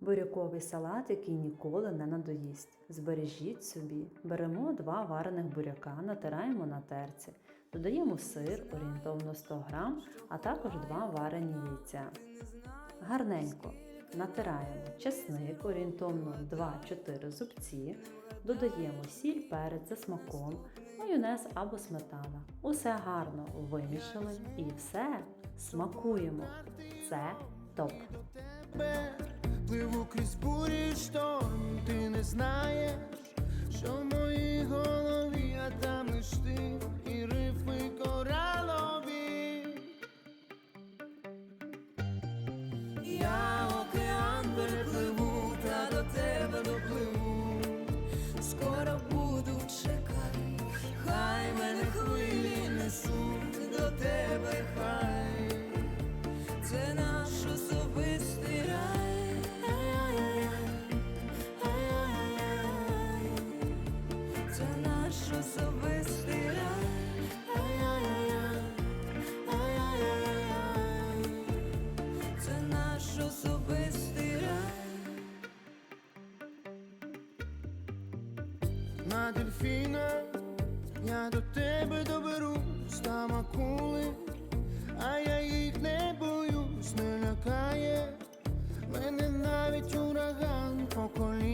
Буряковий салат, який ніколи не надоїсть. Збережіть собі. Беремо два варених буряка, натираємо на терці, додаємо сир орієнтовно 100 грам, а також два варені яйця. Гарненько натираємо чесник орієнтовно 2-4 зубці, додаємо сіль, перець за смаком, майонез або сметана. Усе гарно вимішали і все смакуємо. Це топ. Шторм, ти не знаєш, що в моїй голові, а там лиш ти і рифми коралові. Я океан перепливу, та до тебе допливу. Скоро буду чекати, хай мене хвилі несуть до тебе, хай на дельфіна, я до тебе доберу там акули, а я їх не боюсь, не лякає, мене навіть ураган по колі.